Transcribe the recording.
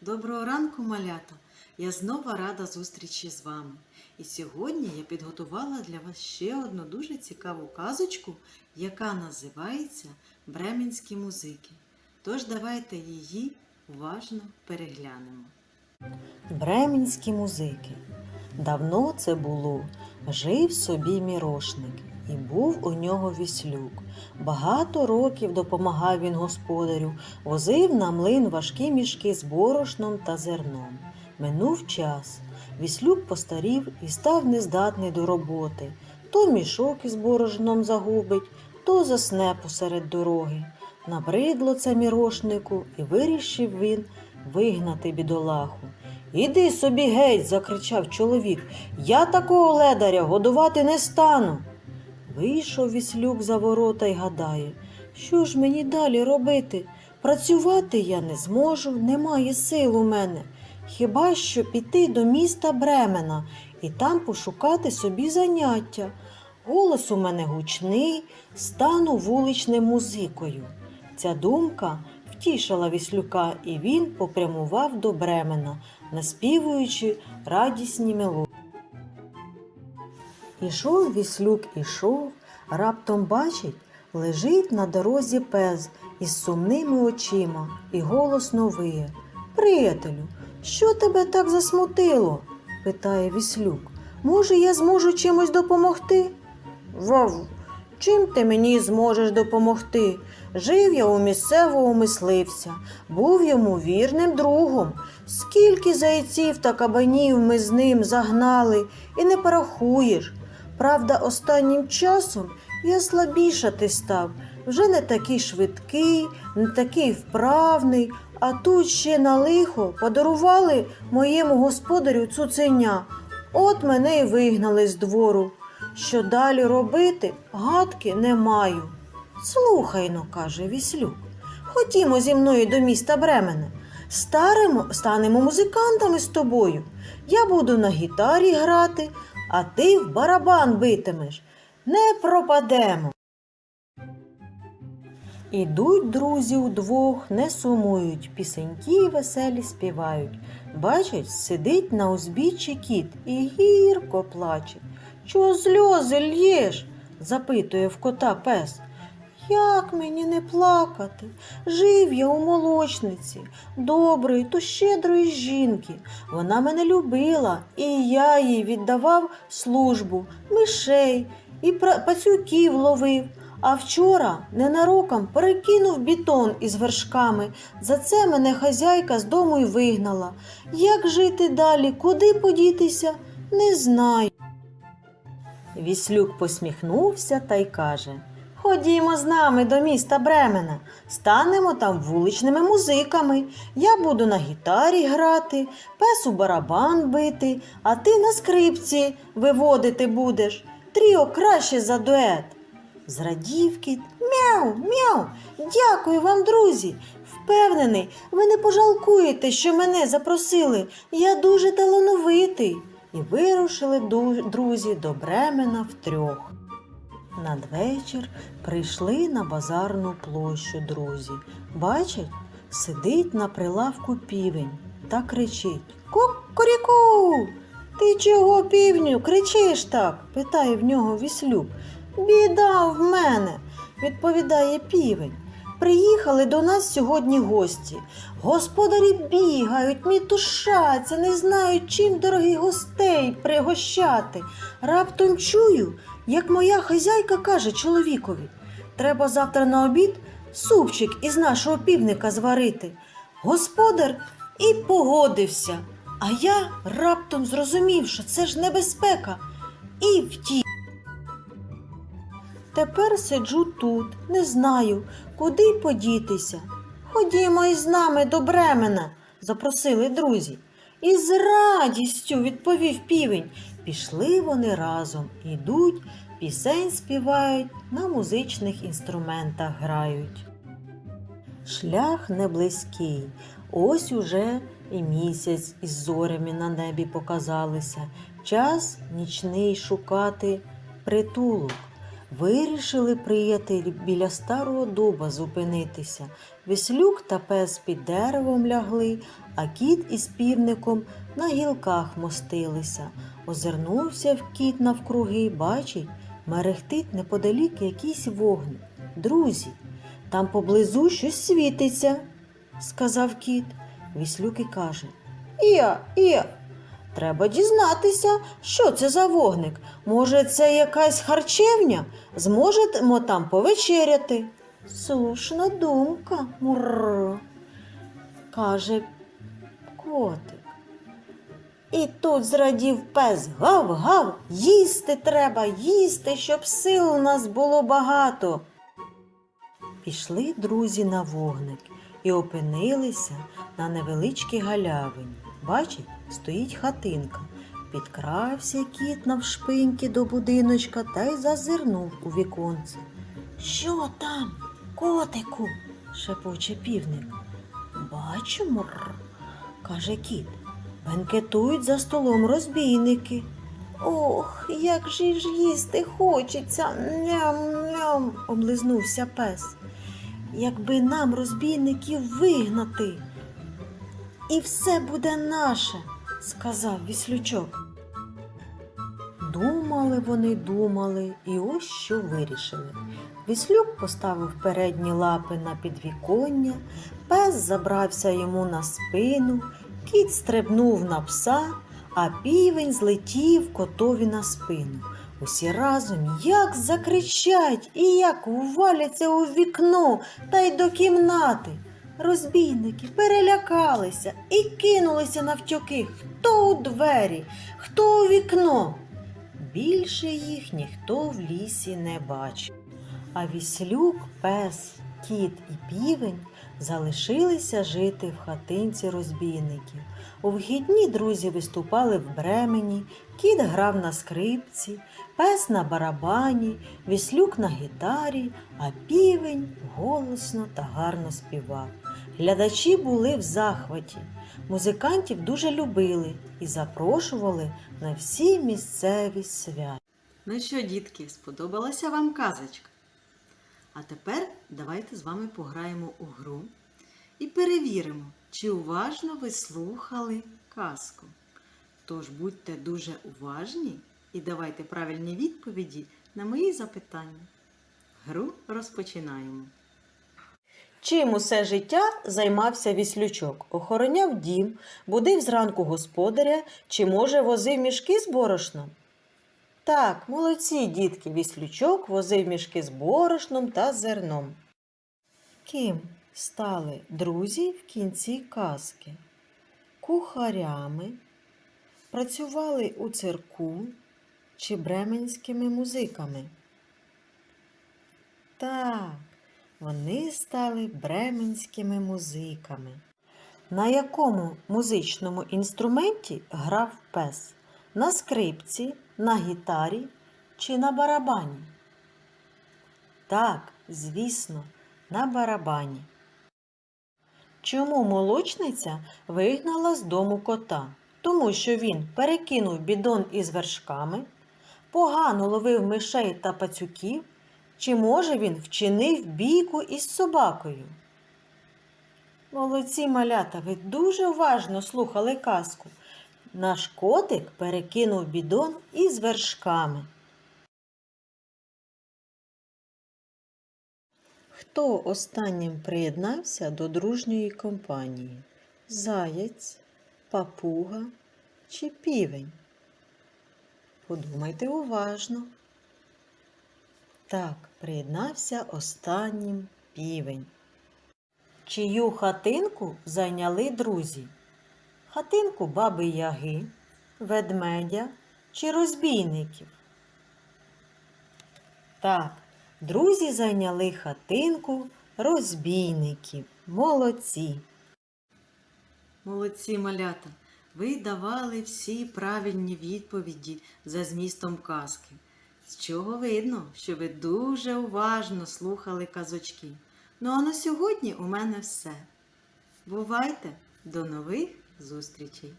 Доброго ранку, малята! Я знову рада зустрічі з вами. І сьогодні я підготувала для вас ще одну дуже цікаву казочку, яка називається Бременські музики. Тож давайте її уважно переглянемо. Бременські музики. Давно це було. Жив собі мірошник, і був у нього віслюк. Багато років допомагав він господарю, возив на млин важкі мішки з борошном та зерном. Минув час. Віслюк постарів і став нездатний до роботи. То мішок із борошном загубить, то засне посеред дороги. Набридло це мірошнику, і вирішив він вигнати бідолаху. Іди собі геть, закричав чоловік. Я такого ледаря годувати не стану. Вийшов віслюк за ворота й гадає, що ж мені далі робити? Працювати я не зможу, немає сил у мене. Хіба що піти до міста Бремена і там пошукати собі заняття. Голос у мене гучний, стану вуличним музикою. Ця думка втішила віслюка, і він попрямував до Бремена, наспівуючи радісні мелодії. Ішов віслюк, ішов, раптом бачить, лежить на дорозі пес із сумними очима і голосно виє. Приятелю, що тебе так засмутило? питає віслюк. Може, я зможу чимось допомогти? Вов, чим ти мені зможеш допомогти? Жив я у місцевого мисливця, був йому вірним другом. Скільки зайців та кабанів ми з ним загнали, і не порахуєш. Правда, останнім часом я слабішати став, вже не такий швидкий, не такий вправний, а тут ще на лихо подарували моєму господарю цуценя. От мене й вигнали з двору. Що далі робити, гадки не маю. Слухай но, каже віслюк, ходімо зі мною до міста Бремене. Старимо, станемо музикантами з тобою. Я буду на гітарі грати, а ти в барабан битимеш. Не пропадемо. Ідуть друзі удвох, не сумують, пісеньки веселі співають. Бачать, сидить на узбіччі кіт і гірко плаче. Чого сльози л'єш? запитує в кота пес. Як мені не плакати? Жив я у молочниці, доброї то щедрої жінки. Вона мене любила, і я їй віддавав службу, мишей і пацюків ловив. А вчора ненароком перекинув бетон із вершками. За це мене хазяйка з дому й вигнала. Як жити далі, куди подітися, не знаю. Віслюк посміхнувся та й каже Ходімо з нами до міста Бремена, станемо там вуличними музиками. Я буду на гітарі грати, пес у барабан бити, а ти на скрипці виводити будеш. Тріо краще за дует. Зрадів кіт. Мяу, мяу. Дякую вам, друзі. Впевнений, ви не пожалкуєте, що мене запросили. Я дуже талановитий. І вирушили друзі до Бремена втрьох. Надвечір прийшли на базарну площу друзі. Бачать, сидить на прилавку півень та кричить Кукуріку! Ти чого, півню, кричиш так? питає в нього віслюк. Біда в мене, відповідає півень. Приїхали до нас сьогодні гості. Господарі бігають, мітушаться, не знають, чим дорогих гостей пригощати. Раптом чую, як моя хазяйка каже чоловікові: треба завтра на обід супчик із нашого півника зварити. Господар і погодився. А я раптом зрозумів, що це ж небезпека, і втік. Тепер сиджу тут, не знаю, куди подітися. Ходімо із нами до Бремена, запросили друзі. І з радістю відповів півень. Пішли вони разом, ідуть, пісень співають, на музичних інструментах грають. Шлях не близький, ось уже і місяць із зорями на небі показалися. Час нічний шукати притулок. Вирішили приятелі біля старого дуба зупинитися. Віслюк та пес під деревом лягли, а кіт із півником на гілках мостилися. Озирнувся в кіт навкруги, бачить, мерехтить неподалік якийсь вогник. Друзі, там поблизу щось світиться, сказав кіт. Віслюк і каже: Іа, іа, треба дізнатися, що це за вогник. Може, це якась харчевня? Зможемо там повечеряти. Слушна думка, мурр, каже котик. І тут зрадів пес гав, гав, їсти треба, їсти, щоб сил у нас було багато. Пішли друзі на вогник і опинилися на невеличкій галявині. Бачить, стоїть хатинка. Підкрався кіт навшпиньки до будиночка та й зазирнув у віконце. Що там, котику? шепоче півник. Бачу, мур, каже кіт. Бенкетують за столом розбійники. Ох, як же ж їсти хочеться. Ням-ням, облизнувся пес. Якби нам розбійників вигнати. І все буде наше, сказав віслючок. Думали вони, думали, і ось що вирішили. Віслюк поставив передні лапи на підвіконня, пес забрався йому на спину, кіт стрибнув на пса, а півень злетів котові на спину. Усі разом як закричать і як вваляться у вікно та й до кімнати. Розбійники перелякалися і кинулися навтьоки хто у двері, хто у вікно. Більше їх ніхто в лісі не бачив. А віслюк, пес, кіт і півень залишилися жити в хатинці розбійників. У вхідні друзі виступали в бремені, кіт грав на скрипці, пес на барабані, віслюк на гітарі, а півень голосно та гарно співав. Глядачі були в захваті. Музикантів дуже любили і запрошували на всі місцеві свята. Ну що, дітки, сподобалася вам казочка? А тепер давайте з вами пограємо у гру і перевіримо, чи уважно ви слухали казку. Тож будьте дуже уважні і давайте правильні відповіді на мої запитання. Гру розпочинаємо. Чим усе життя займався віслючок? Охороняв дім, будив зранку господаря чи, може, возив мішки з борошном? Так, молодці дітки, віслючок возив мішки з борошном та зерном. Ким стали друзі в кінці казки? Кухарями, працювали у цирку чи бременськими музиками? Так, вони стали бременськими музиками. На якому музичному інструменті грав пес? На скрипці, на гітарі чи на барабані? Так, звісно, на барабані. Чому молочниця вигнала з дому кота? Тому що він перекинув бідон із вершками, погано ловив мишей та пацюків, чи може він вчинив бійку із собакою? Молодці малята, ви дуже уважно слухали казку. Наш котик перекинув бідон із вершками. Хто останнім приєднався до дружньої компанії? Заєць, папуга чи півень? Подумайте уважно. Так, приєднався останнім півень. Чию хатинку зайняли друзі? Хатинку баби Яги, ведмедя чи розбійників? Так, друзі зайняли хатинку розбійників. Молодці. Молодці малята. Ви давали всі правильні відповіді за змістом казки. З чого видно, що ви дуже уважно слухали казочки. Ну а на сьогодні у мене все. Бувайте! До нових зустрічей!